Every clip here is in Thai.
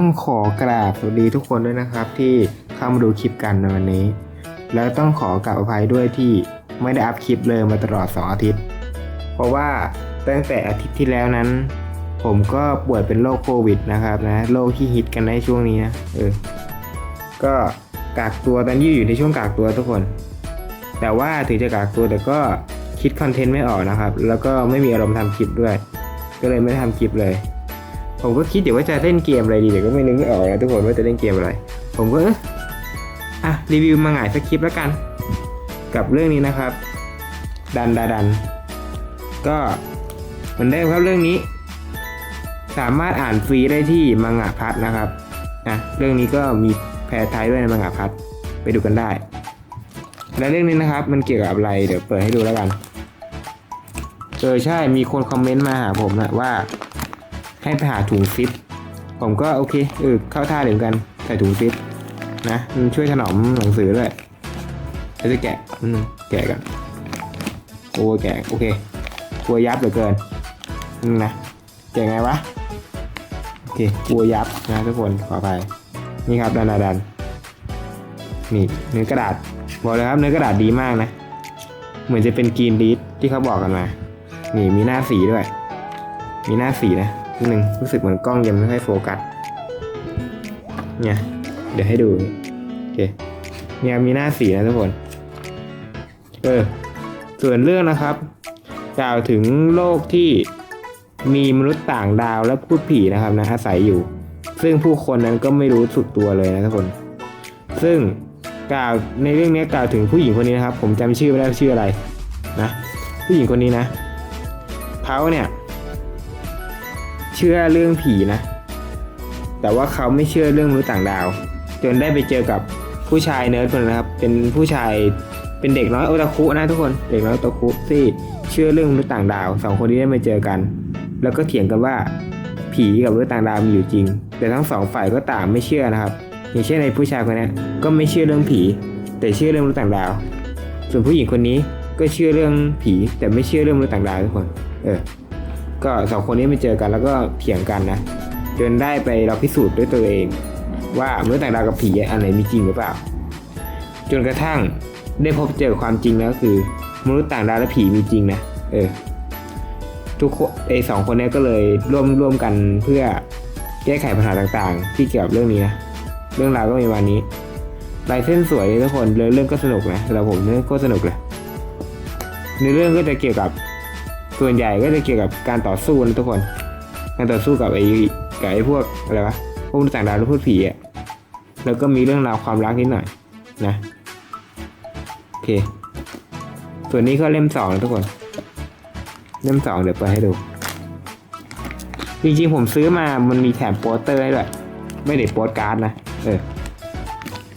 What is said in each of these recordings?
ต้องขอกราบสวัสดีทุกคนด้วยนะครับ ที่เข้ามาดูคลิปกันในวันนี้ แล้วต้องขอกราบอภัยด้วยที่ไม่ได้อัพคลิปเลยมาตลอด 2 อาทิตย์ เพราะว่าตั้งแต่อาทิตย์ที่แล้วนั้น ผมก็ป่วยเป็นโรคโควิดนะครับนะโรคที่ฮิตกันในช่วงนี้นะเออก็กากตัวตอนนี้อยู่ในช่วงกากตัวทุกคน แต่ว่าถึงจะกากตัวแต่ก็คิดคอนเทนต์ไม่ออกนะครับ แล้วก็ไม่มีอารมณ์ทำคลิปด้วย ก็เลยไม่ได้ทำคลิปเลย ผมก็คิดอยู่ว่าจะเล่นเกมอะไรดีแต่ก็ไม่นึกไม่ออกนะทุกคนว่าจะเล่นเกมอะไร ผมก็อะรีวิวมาหงายสักคลิปแล้วกัน กับเรื่องนี้นะครับ ดันดาดัน ก็เหมือนเดิมครับเรื่องนี้ สามารถอ่านฟรีได้ที่มังงะพัทนะครับนะเรื่องนี้ก็มีแปลไทยด้วยในมังงะพัทไปดูกันได้ และเรื่องนี้นะครับ มันเกี่ยวกับอะไรเดี๋ยวเปิดให้ดูแล้วกันเออใช่มีคนคอมเมนต์มาหาผมนะว่า ให้ไปหาถุงซิป ผมก็โอเคเออเข้าท่าเหมือนกันใส่ถุงซิปนะมันช่วยถนอมหนังสือด้วยเราจะแกะอืมแกะกันโอ้แกะโอเคกลัวยับเหลือเกินอืมนะแกะไงวะโอเคกลัวยับนะทุกคนขอไปนี่ครับดันดันนี่เนื้อกระดาษบอกเลยครับเนื้อกระดาษดีมากนะ เหมือนจะเป็นกรีนดีดที่เขาบอกกันมา นี่มีหน้าสีด้วย มีหน้าสีนะ นิดนึงรู้สึกเหมือนกล้องยังไม่ค่อยโฟกัสเนี่ยเดี๋ยวให้ดูโอเคเนี่ยมีหน้าสีนะทุกคนเออส่วนเรื่องนะครับ กล่าวถึงโลกที่มีมนุษย์ต่างดาวและพูดผีนะครับนะอาศัยอยู่ ซึ่งผู้คนนั้นก็ไม่รู้สุดตัวเลยนะทุกคน ซึ่งกล่าวในเรื่องนี้กล่าวถึงผู้หญิงคนนี้นะครับ ผมจำชื่อไม่ได้ชื่ออะไรนะผู้หญิงคนนี้นะเขาเนี่ย เชื่อเรื่องผีนะ แต่ว่าเขาไม่เชื่อเรื่องมนุษย์ต่างดาว จนได้ไปเจอกับผู้ชายเนิร์ดคนนะครับ เป็นผู้ชายเป็นเด็กน้อยโอตาคุนะทุกคน เด็กน้อยโอตาคุที่เชื่อเรื่องมนุษย์ต่างดาวสองคนนี้ได้มาเจอกัน แล้วก็เถียงกันว่าผีกับมนุษย์ต่างดาวมีอยู่จริง แต่ทั้งสองฝ่ายก็ต่างไม่เชื่อนะครับ อย่างเช่นในผู้ชายคนนี้ก็ไม่เชื่อเรื่องผี แต่เชื่อเรื่องมนุษย์ต่างดาว ส่วนผู้หญิงคนนี้ก็เชื่อเรื่องผี แต่ไม่เชื่อเรื่องมนุษย์ต่างดาวทุกคน เออ ก็สองคนนี้มาเจอกันแล้วก็เถียงกันนะจนได้ไปเราพิสูจน์ด้วยตัวเอง ว่ามนุษย์ต่างดาวกับผีอันไหนมีจริงหรือเปล่า จนกระทั่งได้พบเจอความจริงแล้วคือ มนุษย์ต่างดาวและผีมีจริงนะเออทุกคนไอสองคนนี้ก็เลยร่วมร่วมกันเพื่อแก้ไขปัญหาต่างๆ ที่เกี่ยวกับเรื่องนี้นะเรื่องราวก็มีวันนี้ลายเส้นสวยทุกคนเรื่องก็สนุกนะแล้วผมเนี่ยก็สนุกเลยในเรื่องก็จะเกี่ยวกับ ส่วนใหญ่ก็จะเกี่ยวกับการต่อสู้นะทุกคน การต่อสู้กับไอ้กับไอ้พวกอะไรวะพวกนุษย์ต่างดาวหรือพูดผีอะแล้วก็มีเรื่องราวความรักนิดหน่อยนะโอเค ส่วนนี้ก็เล่มสองนะทุกคน เล่มสองเดี๋ยวเปิดให้ดู จริงๆผมซื้อมามันมีแถมโปสเตอร์ให้ด้วยไม่ได้โปสการ์ดนะเออ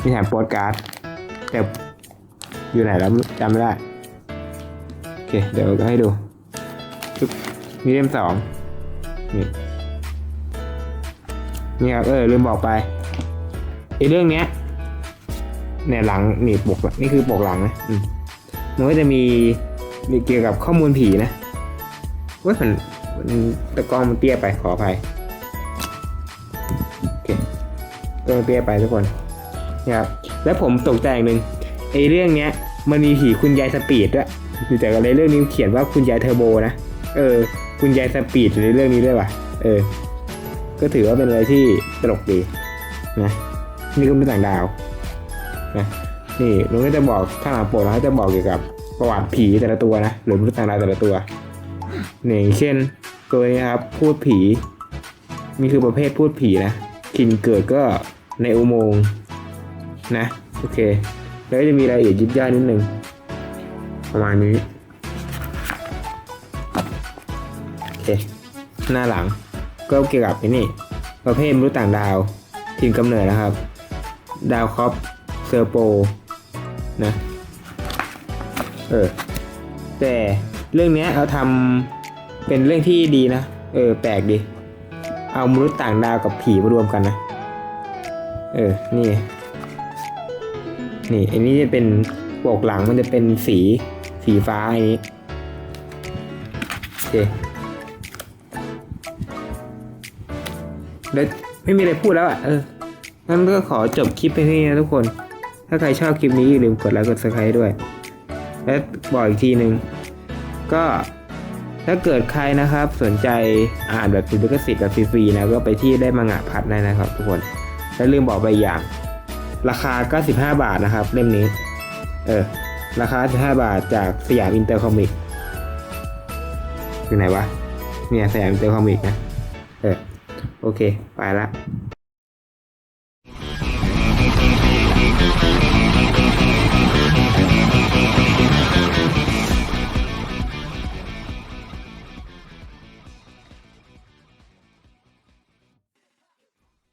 มีแถมโปสการ์ดแต่อยู่ไหนแล้วจำไม่ได้ โอเค เดี๋ยวก็ให้ดู มีเล่มสองนี่นี่ครับเออลืมบอกไปไอเรื่องเนี้ยเนี่ยหลังนี่ปกนี่คือปกหลังนะอืมมันก็จะมีมีเกี่ยวกับข้อมูลผีนะเว่ามันมันตะกร้องมันเตี้ยไปขออภัยโอเคตัวมันเตี้ยไปทุกคนนี่ครับแล้วผมตกใจอย่างหนึ่งไอเรื่องเนี้ย มันมีผีคุณยายสปีดด้วยแต่ในเรื่องนี้เขียนว่าคุณยายเทอร์โบนะเออ คุณยายสปีดอยู่ในเรื่องนี้ด้วยว่ะ เออ ก็ถือว่าเป็นอะไรที่ตลกดีนะนี่ก็เป็นต่างดาวนะนี่ลุงก็จะบอกข้างหลังโปกแล้วจะบอกเกี่ยวกับประวัติผีแต่ละตัวนะหรือมนุษย์ต่างดาวแต่ละตัวนี่อย่างเช่นตัวนี้ครับพูดผีนี่คือประเภทพูดผีนะถิ่นเกิดก็ในอุโมงค์นะ โอเค แล้วจะมีรายละเอียดยิบย่อยนิดนึงประมาณนี้ โอเคหน้าหลัง ก็เกี่ยวกับนี่ ประเภทมนุษย์ต่างดาวทีมกำเนิดนะครับ ดาวคอปเซอร์โปนะเออแต่เรื่องเนี้ยเราทำเป็นเรื่องที่ดีนะ เออ แปลกดี เอามนุษย์ต่างดาวกับผีมารวมกันนะ เออ นี่ นี่ อันนี้จะเป็นปกหลังมันจะเป็นสี สีฟ้าอย่างนี้โอเค แล้วไม่มีอะไรพูดแล้วอะเอองั้นก็ขอจบคลิปไปที่นี้นะทุกคน ถ้าใครชอบคลิปนี้อย่าลืมกดไลค์กด subscribe ด้วย และบอกอีกทีหนึ่งก็ถ้าเกิดใครนะครับสนใจอ่านแบบลิขสิทธิ์แบบฟรีๆนะก็ไปที่ได้มังงะพัดได้นะครับ ทุกคนและลืมบอกไปอีกอย่าง ราคา 95 บาทนะครับ เล่มนี้ เออ ราคา 15 บาทจากสยามอินเตอร์คอมิกอยู่ไหนวะเนี่ยสยามอินเตอร์คอมิกนะ เออ โอเค ไปละ